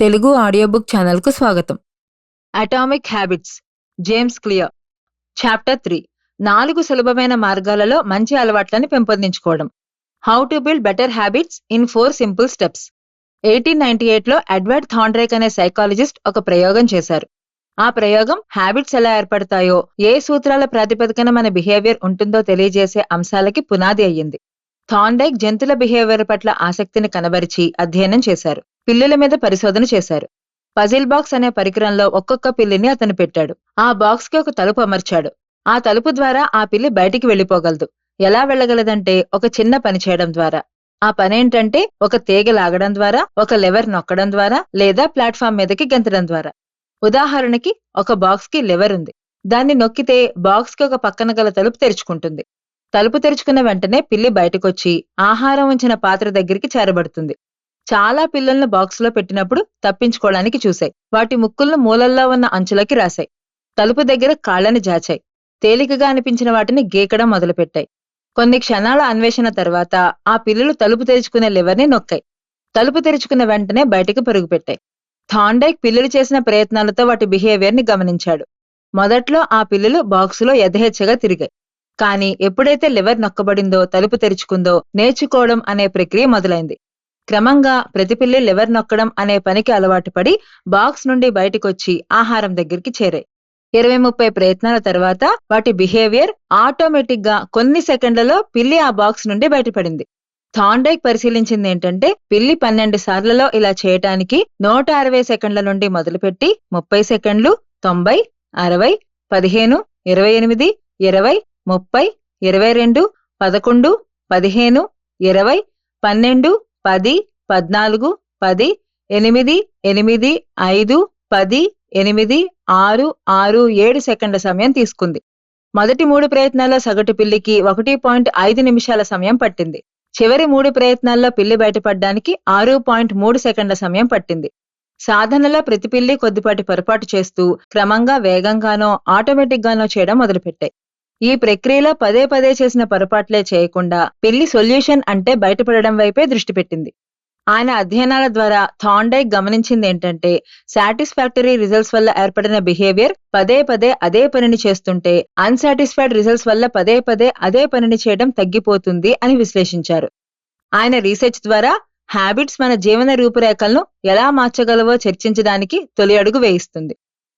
Telugu audio book ఛానల్కు స్వాగతం. Atomic habits James Clear. Chapter three. నాలుగు సులభమైన మార్గాలలో మంచి అలవాట్లను పెంపొందించుకోవడం. How to build better habits in four simple steps eighteen ninety ఎయిట్లో అడ్వర్డ్ థాండ్రేక్ అనే సైకాలజిస్ట్ ఒక ప్రయోగం చేశారు. ఆ ప్రయోగం హ్యాబిట్స్ ఎలా ఏర్పడతాయో ఏ సూత్రాల ప్రాతిపదికన మన బిహేవియర్ ఉంటుందో తెలియజేసే అంశాలకి పునాది అయ్యింది. థాండైక్ జంతుల బిహేవియర్ పట్ల ఆసక్తిని కనబరిచి అధ్యయనం చేశారు. పిల్లుల మీద పరిశోధన చేశారు. పజిల్ బాక్స్ అనే పరికరంలో ఒక్కొక్క పిల్లిని అతను పెట్టాడు. ఆ బాక్స్కి ఒక తలుపు అమర్చాడు. ఆ తలుపు ద్వారా ఆ పిల్లి బయటికి వెళ్ళిపోగలదు ఎలా వెళ్ళగలదంటే ఒక చిన్న పని చేయడం ద్వారా. ఆ పనేంటంటే ఒక తీగ లాగడం ద్వారా ఒక లెవర్ నొక్కడం ద్వారా లేదా ప్లాట్ఫామ్ మీదకి గెంతడం ద్వారా. ఉదాహరణకి ఒక బాక్స్కి లెవర్ ఉంది. దాన్ని నొక్కితే బాక్స్కి ఒక పక్కన గల తలుపు తెరుచుకుంటుంది. తలుపు తెరుచుకున్న వెంటనే పిల్లి బయటకొచ్చి ఆహారం ఉంచిన పాత్ర దగ్గరికి చేరబడుతుంది. చాలా పిల్లల్ని బాక్సులో పెట్టినప్పుడు తప్పించుకోవడానికి చూశాయి. వాటి ముక్కులను మూలల్లో ఉన్న అంచులకి రాశాయి. తలుపు దగ్గర కాళ్ళని జాచాయి. తేలికగా అనిపించిన వాటిని గీకడం మొదలుపెట్టాయి. కొన్ని క్షణాల అన్వేషణ తర్వాత ఆ పిల్లలు తలుపు తెరుచుకునే లివర్ని నొక్కాయి. తలుపు తెరుచుకున్న వెంటనే బయటకు పరుగుపెట్టాయి. థాండైక్ పిల్లలు చేసిన ప్రయత్నాలతో వాటి బిహేవియర్ని గమనించాడు. మొదట్లో ఆ పిల్లలు బాక్సులో యథేచ్ఛగా తిరిగాయి. కానీ ఎప్పుడైతే లివర్ నొక్కబడిందో తలుపు తెరుచుకుందో నేర్చుకోవడం అనే ప్రక్రియ మొదలైంది. క్రమంగా ప్రతి పిల్లి లివర్ నొక్కడం అనే పనికి అలవాటు పడి బాక్స్ నుండి బయటికొచ్చి ఆహారం దగ్గరికి చేరాయి ఇరవై ముప్పై ప్రయత్నాల తర్వాత వాటి బిహేవియర్ ఆటోమేటిక్గా కొన్ని సెకండ్లలో పిల్లి ఆ బాక్స్ నుండి బయటపడింది. థాండైక్ పరిశీలించింది ఏంటంటే పిల్లి పన్నెండు సార్లలో ఇలా చేయటానికి నూట అరవై సెకండ్ల నుండి మొదలుపెట్టి ముప్పై సెకండ్లు తొంభై అరవై పదిహేను ఇరవై ఎనిమిది ఇరవై ముప్పై ఇరవై రెండు పదకొండు పదిహేను ఇరవై పన్నెండు పది పద్నాలుగు పది ఎనిమిది ఎనిమిది ఐదు పది ఎనిమిది ఆరు ఆరు ఏడు సెకండ్ల సమయం తీసుకుంది. మొదటి మూడు ప్రయత్నాల్లో సగటు పిల్లికి ఒకటి పాయింట్ ఐదు నిమిషాల సమయం పట్టింది. చివరి మూడు ప్రయత్నాల్లో పిల్లి బయటపడడానికి ఆరు పాయింట్ మూడు సెకండ్ల సమయం పట్టింది. సాధనలో ప్రతి పిల్లి కొద్దిపాటి పొరపాటు చేస్తూ క్రమంగా వేగంగానో ఆటోమేటిక్ గానో చేయడం మొదలుపెట్టాయి. ఈ ప్రక్రియలో పదే పదే చేసిన పొరపాట్లే చేయకుండా పిల్లి సొల్యూషన్ అంటే బయటపడడం వైపే దృష్టి పెట్టింది. ఆయన అధ్యయనాల ద్వారా థాండై గమనించింది ఏంటంటే సాటిస్ఫాక్టరీ రిజల్ట్స్ వల్ల ఏర్పడిన బిహేవియర్ పదే పదే అదే పనిని చేస్తుంటే అన్సాటిస్ఫైడ్ రిజల్ట్స్ వల్ల పదే పదే అదే పనిని చేయడం తగ్గిపోతుంది అని విశ్లేషించారు. ఆయన రీసెర్చ్ ద్వారా హ్యాబిట్స్ మన జీవన రూపురేఖలను ఎలా మార్చగలవో చర్చించడానికి తొలి అడుగు వేయిస్తుంది.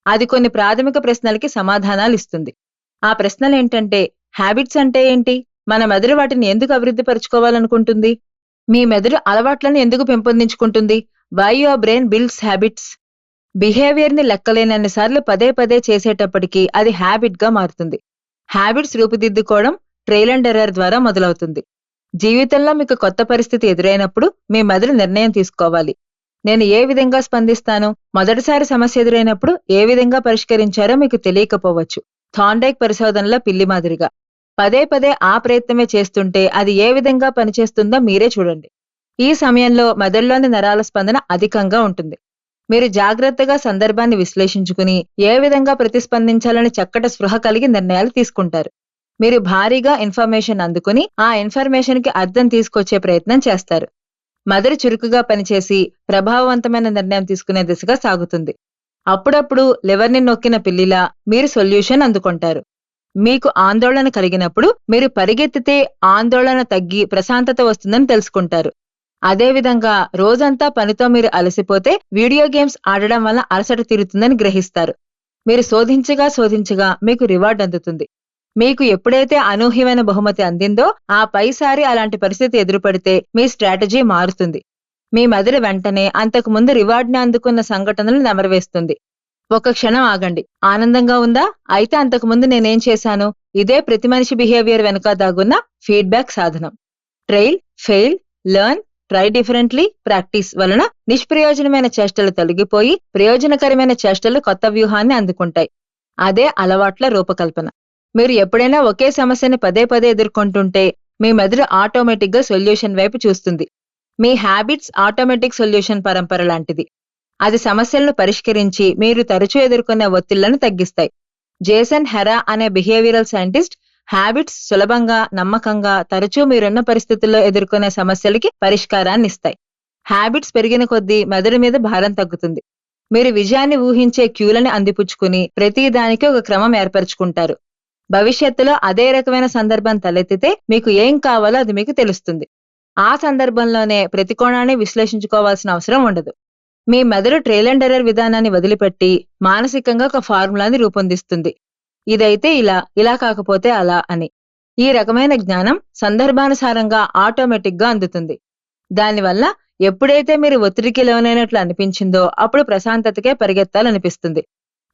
అది కొన్ని ప్రాథమిక ప్రశ్నలకి సమాధానాలు ఇస్తుంది. ఆ ప్రశ్నలు ఏంటంటే హ్యాబిట్స్ అంటే ఏంటి? మన మెదడు వాటిని ఎందుకు అభివృద్ధి పరుచుకోవాలనుకుంటుంది మీ మెదడు అలవాట్లను ఎందుకు పెంపొందించుకుంటుంది? Why your brain builds habits బిహేవియర్ని లెక్కలేనన్ని సార్లు పదే పదే చేసేటప్పటికీ అది హ్యాబిట్గా మారుతుంది. హ్యాబిట్స్ రూపుదిద్దుకోవడం ట్రైల్ అండ్ ఎర్రర్ ద్వారా మొదలవుతుంది. జీవితంలో మీకు కొత్త పరిస్థితి ఎదురైనప్పుడు మీ మెదడు నిర్ణయం తీసుకోవాలి. నేను ఏ విధంగా స్పందిస్తాను? మొదటిసారి సమస్య ఎదురైనప్పుడు ఏ విధంగా పరిష్కరించారో మీకు తెలియకపోవచ్చు. థాండైక్ పరిశోధనలో పిల్లి మాదిరిగా. పదే పదే ఆ ప్రయత్నమే చేస్తుంటే అది ఏ విధంగా పనిచేస్తుందో మీరే చూడండి. ఈ సమయంలో మెదడులోని నరాల స్పందన అధికంగా ఉంటుంది. మీరు జాగ్రత్తగా సందర్భాన్ని విశ్లేషించుకుని ఏ విధంగా ప్రతిస్పందించాలని చక్కటి స్పృహ కలిగి నిర్ణయాలు తీసుకుంటారు. మీరు భారీగా ఇన్ఫర్మేషన్ అందుకుని ఆ ఇన్ఫర్మేషన్కి అర్థం తీసుకొచ్చే ప్రయత్నం చేస్తారు. మదర్ చురుకుగా పనిచేసి ప్రభావవంతమైన నిర్ణయం తీసుకునే దిశగా సాగుతుంది. అప్పుడప్పుడు లివర్ని నొక్కిన పిల్లిలా మీరు సొల్యూషన్ అందుకుంటారు. మీకు ఆందోళన కలిగినప్పుడు మీరు పరిగెత్తితే ఆందోళన తగ్గి ప్రశాంతత వస్తుందని తెలుసుకుంటారు. అదేవిధంగా రోజంతా పనితో మీరు అలసిపోతే వీడియో గేమ్స్ ఆడడం వల్ల అలసట తీరుతుందని గ్రహిస్తారు. మీరు శోధించగా శోధించగా మీకు రివార్డ్ అందుతుంది. మీకు ఎప్పుడైతే అనూహ్యమైన బహుమతి అందిందో ఆ పైసారి అలాంటి పరిస్థితి ఎదురుపడితే మీ స్ట్రాటజీ మారుతుంది. మీ మదిర వెంటనే అంతకు ముందు రివార్డ్ని అందుకున్న సంఘటనలు నెమరవేస్తుంది. ఒక క్షణం ఆగండి. ఆనందంగా ఉందా? అయితే అంతకు ముందు నేనేం చేశాను? ఇదే ప్రతి మనిషి బిహేవియర్ వెనుక దాగున్న ఫీడ్బ్యాక్ సాధనం. Trial fail learn try differently practice వలన నిష్ప్రయోజనమైన చేష్టలు తొలగిపోయి ప్రయోజనకరమైన చేష్టలు కొత్త వ్యూహాన్ని అందుకుంటాయి. అదే అలవాట్ల రూపకల్పన. మీరు ఎప్పుడైనా ఒకే సమస్యని పదే పదే ఎదుర్కొంటుంటే మీ మెదడు ఆటోమేటిక్గా సొల్యూషన్ వైపు చూస్తుంది. మీ హ్యాబిట్స్ ఆటోమేటిక్ సొల్యూషన్ పరంపర లాంటిది. అది సమస్యలను పరిష్కరించి మీరు తరచూ ఎదుర్కొనే ఒత్తిళ్ళను తగ్గిస్తాయి. జేసన్ హెరా అనే బిహేవియరల్ సైంటిస్ట్ హ్యాబిట్స్ సులభంగా నమ్మకంగా తరచూ మీరున్న పరిస్థితుల్లో ఎదుర్కొనే సమస్యలకి పరిష్కారాన్ని ఇస్తాయి. హ్యాబిట్స్ పెరిగిన కొద్దీ మెదడు మీద భారం తగ్గుతుంది. మీరు విజయాన్ని ఊహించే క్యూలని అందిపుచ్చుకుని ప్రతి దానికి ఒక క్రమం ఏర్పరచుకుంటారు. భవిష్యత్తులో అదే రకమైన సందర్భం తలెత్తితే మీకు ఏం కావాలో అది మీకు తెలుస్తుంది. ఆ సందర్భంలోనే ప్రతి కోణాన్ని విశ్లేషించుకోవాల్సిన అవసరం ఉండదు. మీ మెదడు ట్రేల్ అండ్ ఎర్రర్ విధానాన్ని వదిలిపెట్టి మానసికంగా ఒక ఫార్ములాని రూపొందిస్తుంది. ఇదైతే ఇలా ఇలా కాకపోతే అలా అని. ఈ రకమైన జ్ఞానం సందర్భానుసారంగా ఆటోమేటిక్గా అందుతుంది. దానివల్ల ఎప్పుడైతే మీరు ఒత్తిడికి లోనైనట్లు అనిపించిందో అప్పుడు ప్రశాంతతకే పరిగెత్తాలనిపిస్తుంది.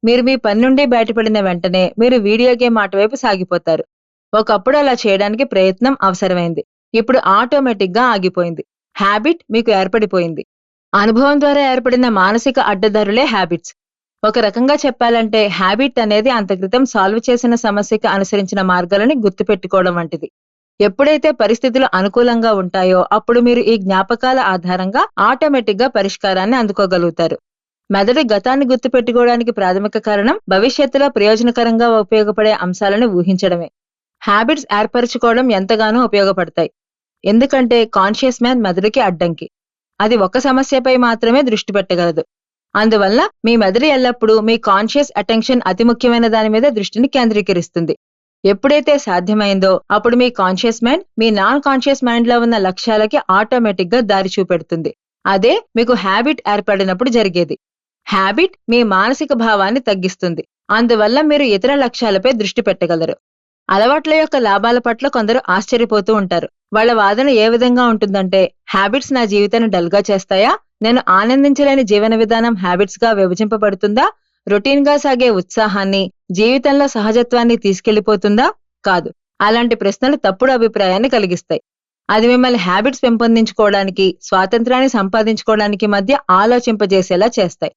మీరు మీ పని నుండి బయటపడిన వెంటనే మీరు వీడియో గేమ్ ఆట వైపు సాగిపోతారు. ఒకప్పుడు అలా చేయడానికి ప్రయత్నం అవసరమైంది. ఇప్పుడు ఆటోమేటిక్గా ఆగిపోయింది. హ్యాబిట్ మీకు ఏర్పడిపోయింది. అనుభవం ద్వారా ఏర్పడిన మానసిక అడ్డదారులే హ్యాబిట్స్. ఒక రకంగా చెప్పాలంటే హ్యాబిట్ అనేది అంతక్రితం సాల్వ్ చేసిన సమస్యకి అనుసరించిన మార్గాలని గుర్తుపెట్టుకోవడం వంటిది. ఎప్పుడైతే పరిస్థితులు అనుకూలంగా ఉంటాయో అప్పుడు మీరు ఈ జ్ఞాపకాల ఆధారంగా ఆటోమేటిక్గా పరిష్కారాన్ని అందుకోగలుగుతారు. మెదడు గతాన్ని గుర్తుపెట్టుకోవడానికి ప్రాథమిక కారణం భవిష్యత్తులో ప్రయోజనకరంగా ఉపయోగపడే అంశాలను ఊహించడమే. హ్యాబిట్స్ ఏర్పరచుకోవడం ఎంతగానో ఉపయోగపడతాయి. ఎందుకంటే కాన్షియస్ మ్యాన్ మెదడుకి అడ్డంకి. అది ఒక సమస్యపై మాత్రమే దృష్టి పెట్టగలదు. అందువల్ల మీ మెదడు ఎల్లప్పుడూ మీ కాన్షియస్ అటెన్షన్ అతి ముఖ్యమైన దాని మీద దృష్టిని కేంద్రీకరిస్తుంది. ఎప్పుడైతే సాధ్యమైందో అప్పుడు మీ కాన్షియస్ మైండ్ మీ నాన్ కాన్షియస్ మైండ్లో ఉన్న లక్ష్యాలకి ఆటోమేటిక్గా దారి చూపెడుతుంది. అదే మీకు హ్యాబిట్ ఏర్పడినప్పుడు జరిగేది. హ్యాబిట్ మీ మానసిక భావాన్ని తగ్గిస్తుంది. అందువల్ల మీరు ఇతర లక్ష్యాలపై దృష్టి పెట్టగలరు. అలవాట్ల యొక్క లాభాల పట్ల కొందరు ఆశ్చర్యపోతూ ఉంటారు. వాళ్ళ వాదన ఏ విధంగా ఉంటుందంటే హ్యాబిట్స్ నా జీవితాన్ని డల్గా చేస్తాయా? నేను ఆనందించలేని జీవన విధానం హ్యాబిట్స్గా విభజింపబడుతుందా? రొటీన్గా సాగే ఉత్సాహాన్ని జీవితంలో సహజత్వాన్ని తీసుకెళ్ళిపోతుందా కాదు. అలాంటి ప్రశ్నలు తప్పుడు అభిప్రాయాన్ని కలిగిస్తాయి. అది మిమ్మల్ని హ్యాబిట్స్ పెంపొందించుకోవడానికి స్వాతంత్రాన్ని సంపాదించుకోవడానికి మధ్య ఆలోచింపజేసేలా చేస్తాయి.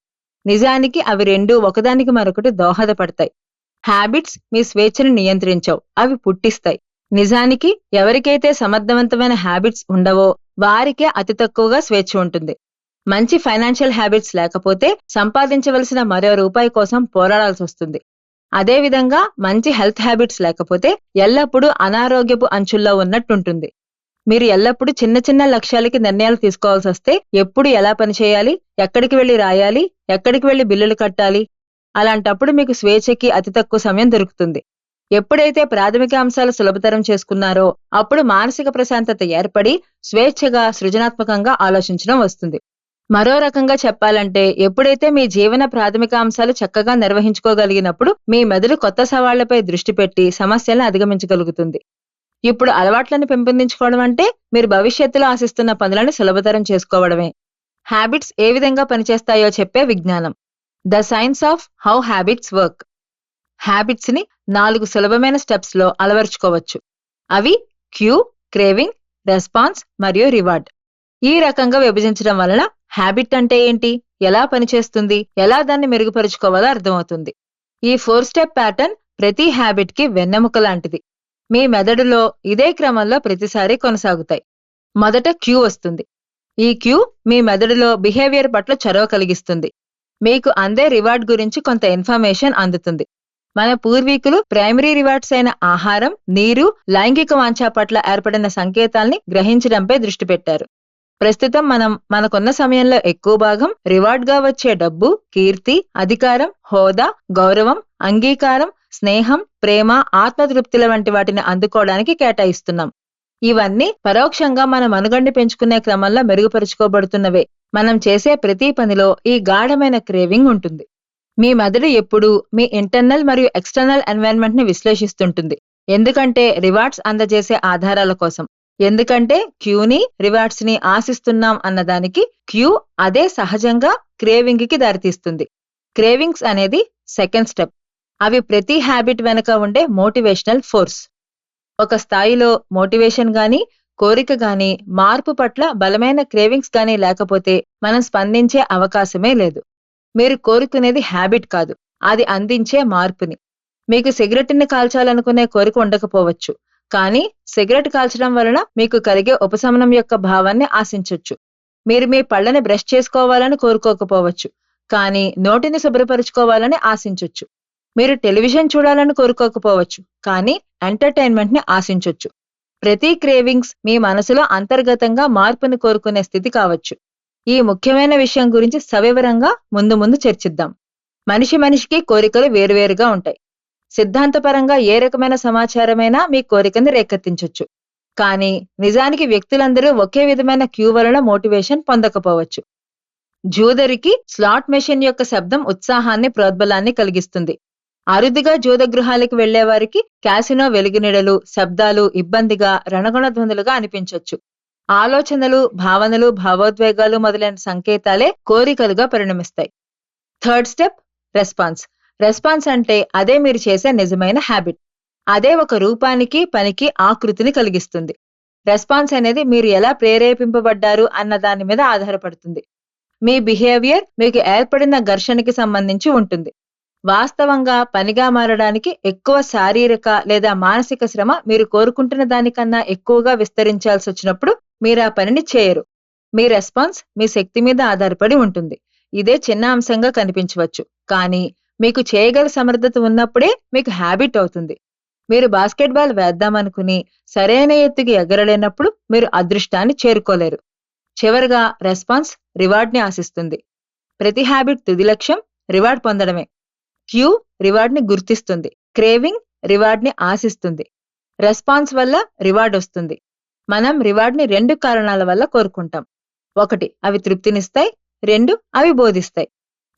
నిజానికి అవి రెండు ఒకదానికి మరొకటి దోహదపడతాయి. హ్యాబిట్స్ మీ స్వేచ్ఛను నియంత్రించవు అవి పుట్టిస్తాయి. నిజానికి ఎవరికైతే సమర్థవంతమైన హ్యాబిట్స్ ఉండవో వారికే అతి తక్కువగా స్వేచ్ఛ ఉంటుంది. మంచి ఫైనాన్షియల్ హ్యాబిట్స్ లేకపోతే సంపాదించవలసిన మరో రూపాయి కోసం పోరాడాల్సి వస్తుంది. అదేవిధంగా మంచి హెల్త్ హ్యాబిట్స్ లేకపోతే ఎల్లప్పుడూ అనారోగ్యపు అంచుల్లో ఉన్నట్టుంటుంది. మీరు ఎల్లప్పుడూ చిన్న చిన్న లక్ష్యాలకి నిర్ణయాలు తీసుకోవాల్సి వస్తే ఎప్పుడు ఎలా పనిచేయాలి ఎక్కడికి వెళ్ళి రాయాలి ఎక్కడికి వెళ్ళి బిల్లులు కట్టాలి అలాంటప్పుడు మీకు స్వేచ్ఛకి అతి తక్కువ సమయం దొరుకుతుంది. ఎప్పుడైతే ప్రాథమిక అంశాలు సులభతరం చేసుకున్నారో అప్పుడు మానసిక ప్రశాంతత ఏర్పడి స్వేచ్ఛగా సృజనాత్మకంగా ఆలోచించడం వస్తుంది. మరో రకంగా చెప్పాలంటే ఎప్పుడైతే మీ జీవన ప్రాథమిక అంశాలు చక్కగా నిర్వహించుకోగలిగినప్పుడు మీ మెదడు కొత్త సవాళ్ళపై దృష్టి పెట్టి సమస్యలను అధిగమించగలుగుతుంది. ఇప్పుడు అలవాట్లను పెంపొందించుకోవడం అంటే మీరు భవిష్యత్తులో ఆశిస్తున్న పనులను సులభతరం చేసుకోవడమే. హ్యాబిట్స్ ఏ విధంగా పనిచేస్తాయో చెప్పే విజ్ఞానం. The science of how habits work హ్యాబిట్స్ని నాలుగు సులభమైన స్టెప్స్లో అలవర్చుకోవచ్చు. అవి క్యూ క్రేవింగ్ రెస్పాన్స్ మరియు రివార్డ్ ఈ రకంగా విభజించడం వలన హ్యాబిట్ అంటే ఏంటి? ఎలా పనిచేస్తుంది? ఎలా దాన్ని మెరుగుపరుచుకోవాలో అర్థమవుతుంది. ఈ ఫోర్ స్టెప్ ప్యాటర్న్ ప్రతి హ్యాబిట్కి వెన్నెముక లాంటిది. మీ మెదడులో ఇదే క్రమంలో ప్రతిసారి కొనసాగుతాయి. మొదట క్యూ వస్తుంది. ఈ క్యూ మీ మెదడులో బిహేవియర్ పట్ల చొరవ కలిగిస్తుంది. మీకు అందే రివార్డ్ గురించి కొంత ఇన్ఫర్మేషన్ అందుతుంది. మన పూర్వీకులు ప్రైమరీ రివార్డ్స్ అయిన ఆహారం నీరు లైంగిక వాంఛ పట్ల ఏర్పడిన సంకేతాల్ని గ్రహించడంపై దృష్టి పెట్టారు. ప్రస్తుతం మనం మనకున్న సమయంలో ఎక్కువ భాగం రివార్డ్గా వచ్చే డబ్బు కీర్తి అధికారం హోదా గౌరవం అంగీకారం స్నేహం ప్రేమ ఆత్మతృప్తుల వంటి వాటిని అందుకోవడానికి కేటాయిస్తున్నాం. ఇవన్నీ పరోక్షంగా మన మనుగండి పెంచుకునే క్రమంలో మెరుగుపరుచుకోబడుతున్నవే. మనం చేసే ప్రతి పనిలో ఈ గాఢమైన క్రేవింగ్ ఉంటుంది. మీ మెదడు ఎప్పుడూ మీ ఇంటర్నల్ మరియు ఎక్స్టర్నల్ ఎన్వైరన్మెంట్ని విశ్లేషిస్తుంటుంది. ఎందుకంటే రివార్డ్స్ అందజేసే ఆధారాల కోసం. ఎందుకంటే క్యూని రివార్డ్స్ని ఆశిస్తున్నాం అన్నదానికి క్యూ అదే సహజంగా క్రేవింగ్కి దారితీస్తుంది. క్రేవింగ్స్ అనేది సెకండ్ స్టెప్. అవి ప్రతి హ్యాబిట్ వెనుక ఉండే మోటివేషనల్ ఫోర్స్. ఒక స్థాయిలో మోటివేషన్ గాని కోరిక గాని మార్పు పట్ల బలమైన క్రేవింగ్స్ గాని లేకపోతే మనం స్పందించే అవకాశమే లేదు. మీరు కోరుకునేది హ్యాబిట్ కాదు అది అందించే మార్పుని. మీకు సిగరెట్ని కాల్చాలనుకునే కోరిక ఉండకపోవచ్చు కానీ సిగరెట్ కాల్చడం వలన మీకు కలిగే ఉపశమనం యొక్క భావాన్ని ఆశించొచ్చు. మీరు మీ పళ్ళని బ్రష్ చేసుకోవాలని కోరుకోకపోవచ్చు కానీ నోటిని శుభ్రపరచుకోవాలని ఆశించొచ్చు. మీరు టెలివిజన్ చూడాలని కోరుకోకపోవచ్చు కానీ ఎంటర్టైన్మెంట్ని ఆశించొచ్చు. ప్రతి క్రేవింగ్స్ మీ మనసులో అంతర్గతంగా మార్పును కోరుకునే స్థితి కావచ్చు. ఈ ముఖ్యమైన విషయం గురించి సవివరంగా ముందు ముందు చర్చిద్దాం. మనిషి మనిషికి కోరికలు వేరువేరుగా ఉంటాయి. సిద్ధాంతపరంగా ఏ రకమైన సమాచారమైనా మీ కోరికను రేకెత్తించవచ్చు కానీ నిజానికి వ్యక్తులందరూ ఒకే విధమైన క్యూ వలన మోటివేషన్ పొందకపోవచ్చు. జూదరికి స్లాట్ మెషిన్ యొక్క శబ్దం ఉత్సాహాన్ని ప్రోద్బలాన్ని కలిగిస్తుంది. అరుదుగా జూద గృహాలకు వెళ్ళేవారికి క్యాసినో వెలుగునిడలు శబ్దాలు ఇబ్బందిగా రణగుణధ్వనులుగా అనిపించవచ్చు ఆలోచనలు భావనలు భావోద్వేగాలు మొదలైన సంకేతాలే కోరికలుగా పరిణమిస్తాయి. Third step response. రెస్పాన్స్ అంటే అదే మీరు చేసే నిజమైన హ్యాబిట్. అదే ఒక రూపానికి పనికి ఆకృతిని కలిగిస్తుంది. రెస్పాన్స్ అనేది మీరు ఎలా ప్రేరేపింపబడ్డారు అన్న దాని మీద ఆధారపడుతుంది. మీ బిహేవియర్ మీకు ఏర్పడిన ఘర్షణకి సంబంధించి ఉంటుంది. వాస్తవంగా పనిగా మారడానికి ఎక్కువ శారీరక లేదా మానసిక శ్రమ మీరు కోరుకుంటున్న దానికన్నా ఎక్కువగా విస్తరించాల్సి వచ్చినప్పుడు మీరు ఆ పనిని చేయరు. మీ రెస్పాన్స్ మీ శక్తి మీద ఆధారపడి ఉంటుంది. ఇదే చిన్న అంశంగా కనిపించవచ్చు. కానీ మీకు చేయగల సమర్థత ఉన్నప్పుడే మీకు హ్యాబిట్ అవుతుంది. మీరు బాస్కెట్బాల్ వేద్దామనుకుని సరైన ఎత్తుకి ఎగరలేనప్పుడు మీరు అదృష్టాన్ని చేరుకోలేరు. చివరగా రెస్పాన్స్ రివార్డ్ని ఆశిస్తుంది. ప్రతి హ్యాబిట్ తుది లక్ష్యం రివార్డ్ పొందడమే. క్యూ రివార్డ్ని గుర్తిస్తుంది. క్రేవింగ్ రివార్డ్ని ఆశిస్తుంది. రెస్పాన్స్ వల్ల రివార్డ్ వస్తుంది. మనం రివార్డ్ని రెండు కారణాల వల్ల కోరుకుంటాం. ఒకటి అవి తృప్తినిస్తాయి. రెండు అవి బోధిస్తాయి.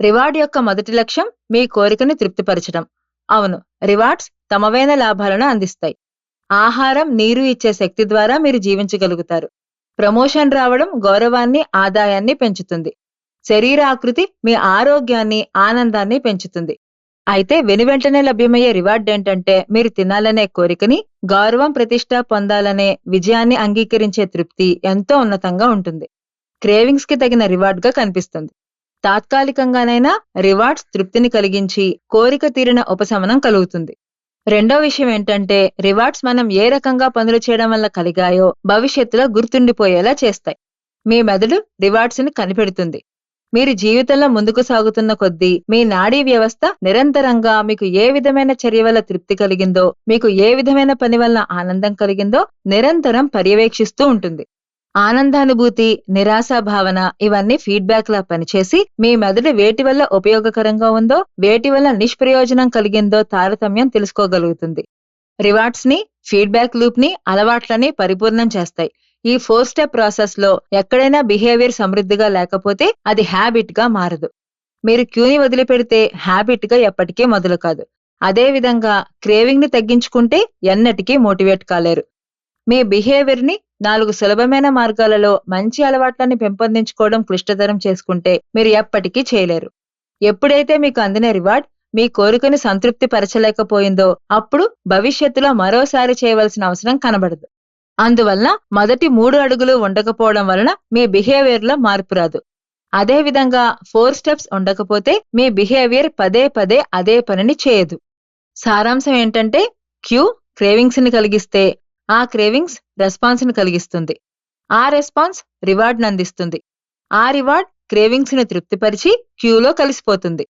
రివార్డ్ యొక్క మొదటి లక్ష్యం మీ కోరికని తృప్తిపరచడం. అవును రివార్డ్స్ తమవైన లాభాలను అందిస్తాయి. ఆహారం నీరు ఇచ్చే శక్తి ద్వారా మీరు జీవించగలుగుతారు. ప్రమోషన్ రావడం గౌరవాన్ని ఆదాయాన్ని పెంచుతుంది. శరీర ఆకృతి మీ ఆరోగ్యాన్ని ఆనందాన్ని పెంచుతుంది. అయితే వెనువెంటనే లభ్యమయ్యే రివార్డ్ ఏంటంటే మీరు తినాలనే కోరికని గౌరవం ప్రతిష్ట పొందాలనే విజయాన్ని అంగీకరించే తృప్తి ఎంతో ఉన్నతంగా ఉంటుంది. క్రేవింగ్స్కి తగిన రివార్డ్గా కనిపిస్తుంది. తాత్కాలికంగానైనా రివార్డ్స్ తృప్తిని కలిగించి కోరిక తీరిన ఉపశమనం కలుగుతుంది. రెండో విషయం ఏంటంటే రివార్డ్స్ మనం ఏ రకంగా పనులు చేయడం వల్ల కలిగాయో భవిష్యత్తులో గుర్తుండిపోయేలా చేస్తాయి. మీ మెదడు రివార్డ్స్ని కనిపెడుతుంది. మీరు జీవితంలో ముందుకు సాగుతున్న కొద్దీ మీ నాడీ వ్యవస్థ నిరంతరంగా మీకు ఏ విధమైన చర్య వల్ల తృప్తి కలిగిందో మీకు ఏ విధమైన పని వల్ల ఆనందం కలిగిందో నిరంతరం పర్యవేక్షిస్తూ ఉంటుంది. ఆనందానుభూతి నిరాశా భావన ఇవన్నీ ఫీడ్బ్యాక్ లా పనిచేసి మీ మెదడు వేటి వల్ల ఉపయోగకరంగా ఉందో వేటి వల్ల నిష్ప్రయోజనం కలిగిందో తారతమ్యం తెలుసుకోగలుగుతుంది. రివార్డ్స్ని ఫీడ్బ్యాక్ లూప్ని అలవాట్లని పరిపూర్ణం చేస్తాయి. ఈ ఫోర్ స్టెప్ ప్రాసెస్లో ఎక్కడైనా బిహేవియర్ సమృద్ధిగా లేకపోతే అది హ్యాబిట్గా మారదు. మీరు క్యూని వదిలిపెడితే హ్యాబిట్గా ఎప్పటికీ మొదలు కాదు అదే విధంగా క్రేవింగ్ని తగ్గించుకుంటే ఎన్నటికీ మోటివేట్ కాలేరు. మీ బిహేవియర్ని నాలుగు సులభమైన మార్గాలలో మంచి అలవాట్లని పెంపొందించుకోవడం క్లిష్టతరం చేసుకుంటే మీరు ఎప్పటికీ చేయలేరు. ఎప్పుడైతే మీకు అందిన రివార్డ్ మీ కోరికని సంతృప్తి పరచలేకపోయిందో అప్పుడు భవిష్యత్తులో మరోసారి చేయవలసిన అవసరం కనబడదు. అందువల్ల మొదటి మూడు అడుగులు ఉండకపోవడం వలన మీ బిహేవియర్లో మార్పు రాదు. అదే విధంగా ఫోర్ స్టెప్స్ ఉండకపోతే మీ బిహేవియర్ పదే పదే అదే పనిని చేయదు. సారాంశం ఏంటంటే క్యూ క్రేవింగ్స్ని కలిగిస్తే ఆ క్రేవింగ్స్ రెస్పాన్స్ని కలిగిస్తుంది. ఆ రెస్పాన్స్ రివార్డ్ అందిస్తుంది. ఆ రివార్డ్ క్రేవింగ్స్ని తృప్తిపరిచి క్యూలో కలిసిపోతుంది.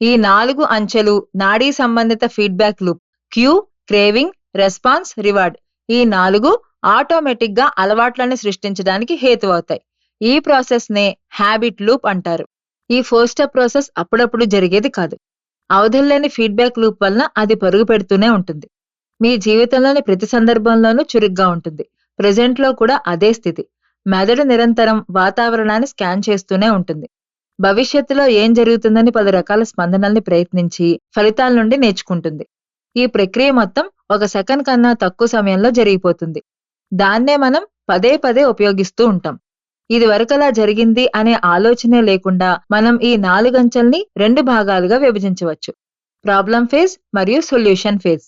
ఈ నాలుగు అంచెలు నాడీ సంబంధిత feedback loop cue craving response reward ఈ నాలుగు ఆటోమేటిక్గా అలవాట్లను సృష్టించడానికి హేతు అవుతాయి ఈ ప్రాసెస్ నే హ్యాబిట్ లూప్ అంటారు. ఈ ఫోర్ స్టెప్ ప్రాసెస్ అప్పుడప్పుడు జరిగేది కాదు. అవధుల్లేని ఫీడ్బ్యాక్ లూప్ వలన అది పరుగు పెడుతూనే ఉంటుంది. మీ జీవితంలోని ప్రతి సందర్భంలోనూ చురుగ్గా ఉంటుంది. ప్రజెంట్లో కూడా అదే స్థితి. మెదడు నిరంతరం వాతావరణాన్ని స్కాన్ చేస్తూనే ఉంటుంది. భవిష్యత్తులో ఏం జరుగుతుందని పలు రకాల స్పందనల్ని ప్రయత్నించి ఫలితాల నుండి నేర్చుకుంటుంది. ఈ ప్రక్రియ మొత్తం ఒక సెకండ్ కన్నా తక్కువ సమయంలో జరిగిపోతుంది. దాన్నే మనం పదే పదే ఉపయోగిస్తూ ఉంటాం. ఇది వరకలా జరిగింది అనే ఆలోచనే లేకుండా మనం ఈ నాలుగంచెల్ని రెండు భాగాలుగా విభజించవచ్చు. ప్రాబ్లం ఫేజ్ మరియు సొల్యూషన్ ఫేజ్.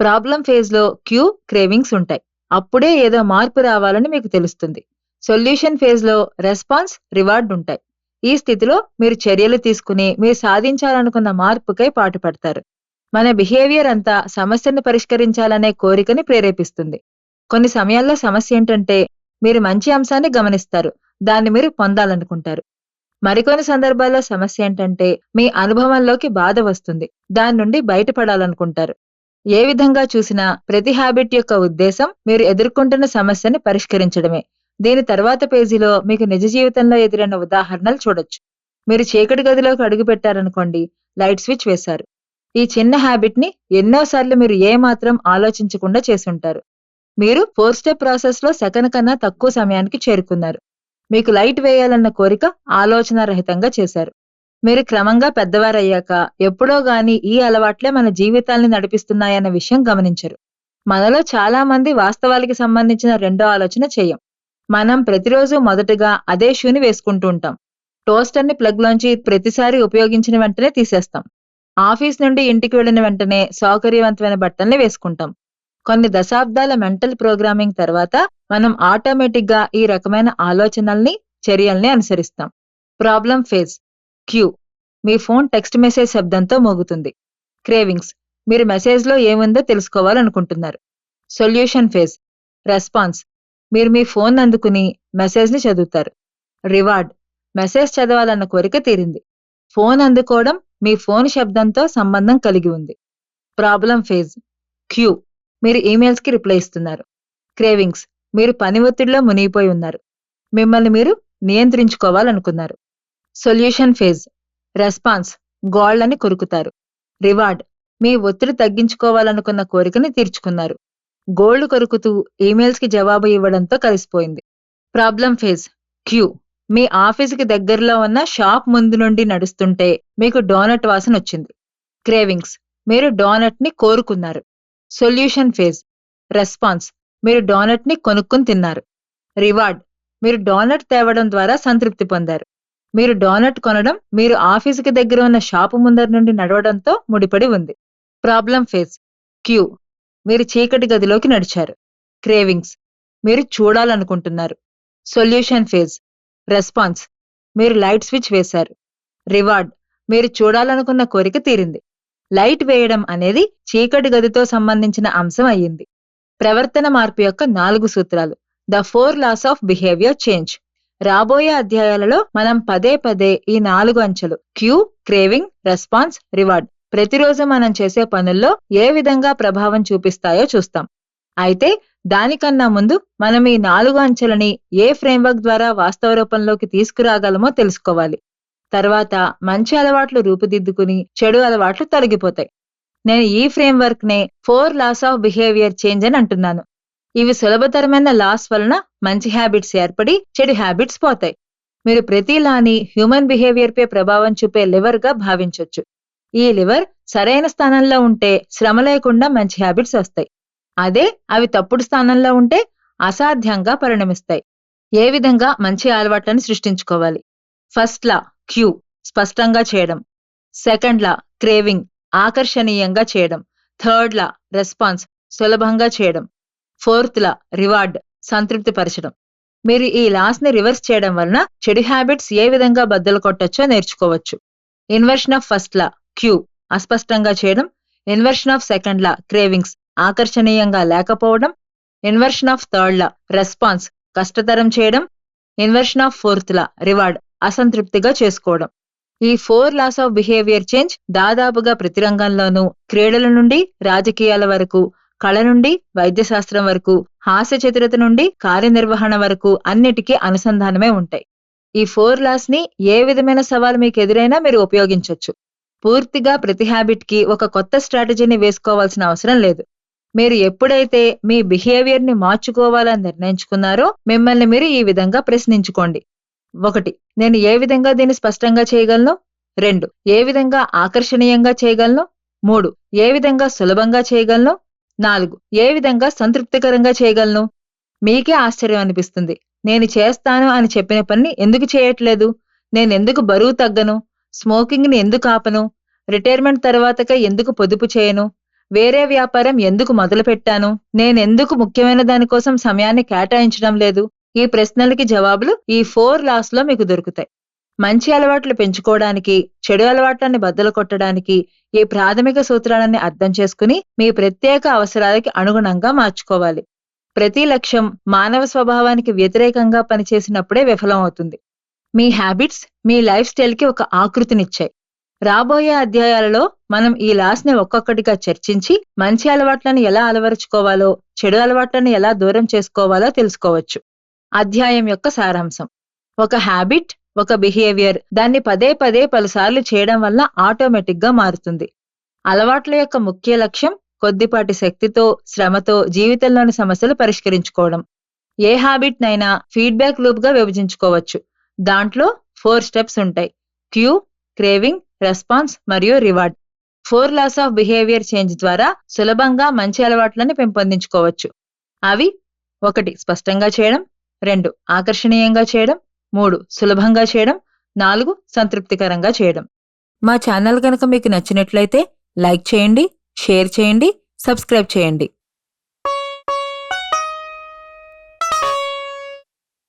ప్రాబ్లం ఫేజ్లో క్యూ క్రేవింగ్స్ ఉంటాయి. అప్పుడే ఏదో మార్పు రావాలని మీకు తెలుస్తుంది. సొల్యూషన్ ఫేజ్లో రెస్పాన్స్ రివార్డ్ ఉంటాయి. ఈ స్థితిలో మీరు చర్యలు తీసుకుని మీరు సాధించాలనుకున్న మార్పుకై పాటుపడతారు. మన బిహేవియర్ అంతా సమస్యను పరిష్కరించాలనే కోరికని ప్రేరేపిస్తుంది. కొన్ని సమయాల్లో సమస్య ఏంటంటే మీరు మంచి అంశాన్ని గమనిస్తారు దాన్ని మీరు పొందాలనుకుంటారు. మరికొన్ని సందర్భాల్లో సమస్య ఏంటంటే మీ అనుభవంలోకి బాధ వస్తుంది దాని నుండి బయటపడాలనుకుంటారు. ఏ విధంగా చూసినా ప్రతి హ్యాబిట్ యొక్క ఉద్దేశం మీరు ఎదుర్కొంటున్న సమస్యని పరిష్కరించడమే. దీని తర్వాత పేజీలో మీకు నిజ జీవితంలో ఎదురైన ఉదాహరణలు చూడొచ్చు. మీరు చీకటి గదిలోకి అడుగు పెట్టారనుకోండి లైట్ స్విచ్ వేశారు. ఈ చిన్న హ్యాబిట్ని ఎన్నోసార్లు మీరు ఏ మాత్రం ఆలోచించకుండా చేసుంటారు. మీరు ఫోర్ స్టెప్ ప్రాసెస్లో సెకండ్ కన్నా తక్కువ సమయానికి చేరుకున్నారు. మీకు లైట్ వేయాలన్న కోరిక ఆలోచన రహితంగా చేశారు. మీరు క్రమంగా పెద్దవారయ్యాక ఎప్పుడో గాని ఈ అలవాట్లే మన జీవితాల్ని నడిపిస్తున్నాయన్న విషయం గమనించరు. మనలో చాలా మంది వాస్తవాలకి సంబంధించిన రెండో ఆలోచన చేయం. మనం ప్రతిరోజు మొదటగా అదే షూని వేసుకుంటూ ఉంటాం. టోస్టర్ని ప్రతిసారి ఉపయోగించిన వెంటనే తీసేస్తాం. ఆఫీస్ నుండి ఇంటికి వెళ్ళిన వెంటనే సౌకర్యవంతమైన బట్టల్ని వేసుకుంటాం. కొన్ని దశాబ్దాల మెంటల్ ప్రోగ్రామింగ్ తర్వాత మనం ఆటోమేటిక్గా ఈ రకమైన ఆలోచనల్ని చర్యల్ని అనుసరిస్తాం. Problem phase cue. మీ ఫోన్ టెక్స్ట్ మెసేజ్ శబ్దంతో మోగుతుంది. క్రేవింగ్స్ మీరు మెసేజ్లో ఏముందో తెలుసుకోవాలనుకుంటున్నారు. సొల్యూషన్ ఫేజ్ రెస్పాన్స్ మీరు మీ ఫోన్ అందుకుని మెసేజ్ని చదువుతారు. రివార్డ్ మెసేజ్ చదవాలన్న కోరిక తీరింది. ఫోన్ అందుకోవడం మీ ఫోన్ శబ్దంతో సంబంధం కలిగి ఉంది. Problem phase. క్యూ. మీరు ఈమెయిల్స్కి రిప్లై ఇస్తున్నారు. క్రేవింగ్స్. మీరు పని ఒత్తిడిలో మునిగిపోయి ఉన్నారు. మిమ్మల్ని మీరు నియంత్రించుకోవాలనుకున్నారు. Solution phase. రెస్పాన్స్. గోళ్ళని కొరుకుతారు. రివార్డ్. మీ ఒత్తిడి తగ్గించుకోవాలనుకున్న కోరికని తీర్చుకున్నారు. గోల్డ్ కొరుకుతూ ఈమెయిల్స్కి జవాబు ఇవ్వడంతో కలిసిపోయింది. Problem phase. క్యూ. మీ ఆఫీసుకి దగ్గరలో ఉన్న షాప్ ముందు నుండి నడుస్తుంటే మీకు డోనట్ వాసన వచ్చింది. క్రేవింగ్స్ మీరు డోనట్ని కోరుకున్నారు. సొల్యూషన్ ఫేజ్ రెస్పాన్స్ మీరు డోనట్ని కొనుక్కుని తిన్నారు. రివార్డ్ మీరు డోనట్ తేవడం ద్వారా సంతృప్తి పొందారు. మీరు డోనట్ కొనడం మీరు ఆఫీసుకి దగ్గర ఉన్న షాపు ముందర నుండి నడవడంతో ముడిపడి ఉంది. ప్రాబ్లం ఫేజ్ క్యూ మీరు చీకటి గదిలోకి నడిచారు. క్రేవింగ్స్ మీరు చూడాలనుకుంటున్నారు. Solution phase response. మీరు లైట్ స్విచ్ వేశారు. రివార్డ్. మీరు చూడాలనుకున్న కోరిక తీరింది. లైట్ వేయడం అనేది చీకటి గదితో సంబంధించిన అంశం అయ్యింది. ప్రవర్తన మార్పు యొక్క నాలుగు సూత్రాలు. The four laws of behaviour change. రాబోయే అధ్యాయాలలో మనం పదే పదే ఈ నాలుగు అంచెలు క్యూ క్రేవింగ్ రెస్పాన్స్ రివార్డ్ ప్రతిరోజు మనం చేసే పనుల్లో ఏ విధంగా ప్రభావం చూపిస్తాయో చూస్తాం. అయితే దానికన్నా ముందు మనం ఈ నాలుగు అంచెలని ఏ ఫ్రేమ్వర్క్ ద్వారా వాస్తవ రూపంలోకి తీసుకురాగలమో తెలుసుకోవాలి. తర్వాత మంచి అలవాట్లు రూపుదిద్దుకుని చెడు అలవాట్లు తొలగిపోతాయి. నేను ఈ ఫ్రేమ్వర్క్ నే four laws of behaviour change అని అంటున్నాను. ఇవి సులభతరమైన లాస్ వలన మంచి హ్యాబిట్స్ ఏర్పడి చెడు హ్యాబిట్స్ పోతాయి. మీరు ప్రతి లాని హ్యూమన్ బిహేవియర్ పై ప్రభావం చూపే లివర్గా భావించొచ్చు. ఈ లివర్ సరైన స్థానంలో ఉంటే శ్రమ లేకుండా మంచి హ్యాబిట్స్ వస్తాయి. అదే అవి తప్పుడు స్థానంలో ఉంటే అసాధ్యంగా పరిణమిస్తాయి. ఏ విధంగా మంచి అలవాట్లను సృష్టించుకోవాలి? ఫస్ట్ లా క్యూ స్పష్టంగా చేయడం. సెకండ్ లా క్రేవింగ్ ఆకర్షణీయంగా చేయడం. థర్డ్ లా రెస్పాన్స్ సులభంగా చేయడం. ఫోర్త్ లా రివార్డ్ సంతృప్తిపరచడం. మీరు ఈ లాస్ని రివర్స్ చేయడం వలన చెడు హ్యాబిట్స్ ఏ విధంగా బద్దలు కొట్టొచ్చో నేర్చుకోవచ్చు. Inversion of first law cue అస్పష్టంగా చేయడం. Inversion of second law cravings ఆకర్షణీయంగా లేకపోవడం inversion of third law response కష్టతరం చేయడం inversion of fourth law reward అసంతృప్తిగా చేసుకోవడం. ఈ four laws of behaviour change దాదాపుగా ప్రతి రంగంలోనూ క్రీడల నుండి రాజకీయాల వరకు కళ నుండి వైద్యశాస్త్రం వరకు హాస్య చతురత నుండి కార్యనిర్వహణ వరకు అన్నిటికీ అనుసంధానమే ఉంటాయి. ఈ ఫోర్ లాస్ని ఏ విధమైన సవాలు మీకు ఎదురైనా మీరు ఉపయోగించొచ్చు. పూర్తిగా ప్రతి హ్యాబిట్కి ఒక కొత్త స్ట్రాటజీని వేసుకోవాల్సిన అవసరం లేదు. మీరు ఎప్పుడైతే మీ బిహేవియర్ని మార్చుకోవాలని నిర్ణయించుకున్నారో మిమ్మల్ని మీరు ఈ విధంగా ప్రశ్నించుకోండి. ఒకటి నేను ఏ విధంగా దీన్ని స్పష్టంగా చేయగలను? రెండు ఏ విధంగా ఆకర్షణీయంగా చేయగలను? మూడు ఏ విధంగా సులభంగా చేయగలను? నాలుగు ఏ విధంగా సంతృప్తికరంగా చేయగలను? మీకే ఆశ్చర్యం అనిపిస్తుంది. నేను చేస్తాను అని చెప్పిన పని ఎందుకు చేయట్లేదు? నేను ఎందుకు బరువు తగ్గను? స్మోకింగ్ని ఎందుకు ఆపను? రిటైర్మెంట్ తర్వాతగా ఎందుకు పొదుపు చేయను? వేరే వ్యాపారం ఎందుకు మొదలు పెట్టాను నేనెందుకు ముఖ్యమైన దానికోసం సమయాన్ని కేటాయించడం లేదు? ఈ ప్రశ్నలకి జవాబులు ఈ ఫోర్ లాస్లో మీకు దొరుకుతాయి. మంచి అలవాట్లు పెంచుకోవడానికి చెడు అలవాట్లని బద్దలు కొట్టడానికి ఈ ప్రాథమిక సూత్రాలన్నీ అర్థం చేసుకుని మీ ప్రత్యేక అవసరాలకి అనుగుణంగా మార్చుకోవాలి. ప్రతి లక్ష్యం మానవ స్వభావానికి వ్యతిరేకంగా పనిచేసినప్పుడే విఫలమవుతుంది. మీ హ్యాబిట్స్ మీ లైఫ్ స్టైల్కి ఒక ఆకృతినిచ్చాయి. రాబోయే అధ్యాయాలలో మనం ఈ లాస్ని ఒక్కొక్కటిగా చర్చించి మంచి అలవాట్లను ఎలా అలవరుచుకోవాలో చెడు అలవాట్లను ఎలా దూరం చేసుకోవాలో తెలుసుకోవచ్చు. అధ్యాయం యొక్క సారాంశం. ఒక హ్యాబిట్ ఒక బిహేవియర్ దాన్ని పదే పదే పలుసార్లు చేయడం వల్ల ఆటోమేటిక్గా మారుతుంది. అలవాట్ల యొక్క ముఖ్య లక్ష్యం కొద్దిపాటి శక్తితో శ్రమతో జీవితంలోని సమస్యలు పరిష్కరించుకోవడం. ఏ హ్యాబిట్ నైనా ఫీడ్బ్యాక్ లూప్గా విభజించుకోవచ్చు. దాంట్లో ఫోర్ స్టెప్స్ ఉంటాయి. క్యూ క్రేవింగ్ రెస్పాన్స్ మరియు reward. Four laws of behaviour change ద్వారా సులభంగా మంచి అలవాట్లను పెంపొందించుకోవచ్చు. అవి ఒకటి స్పష్టంగా చేయడం రెండు ఆకర్షణీయంగా చేయడం మూడు సులభంగా చేయడం నాలుగు సంతృప్తికరంగా చేయడం. మా ఛానల్ కనుక మీకు నచ్చినట్లయితే లైక్ చేయండి షేర్ చేయండి సబ్స్క్రైబ్ చేయండి.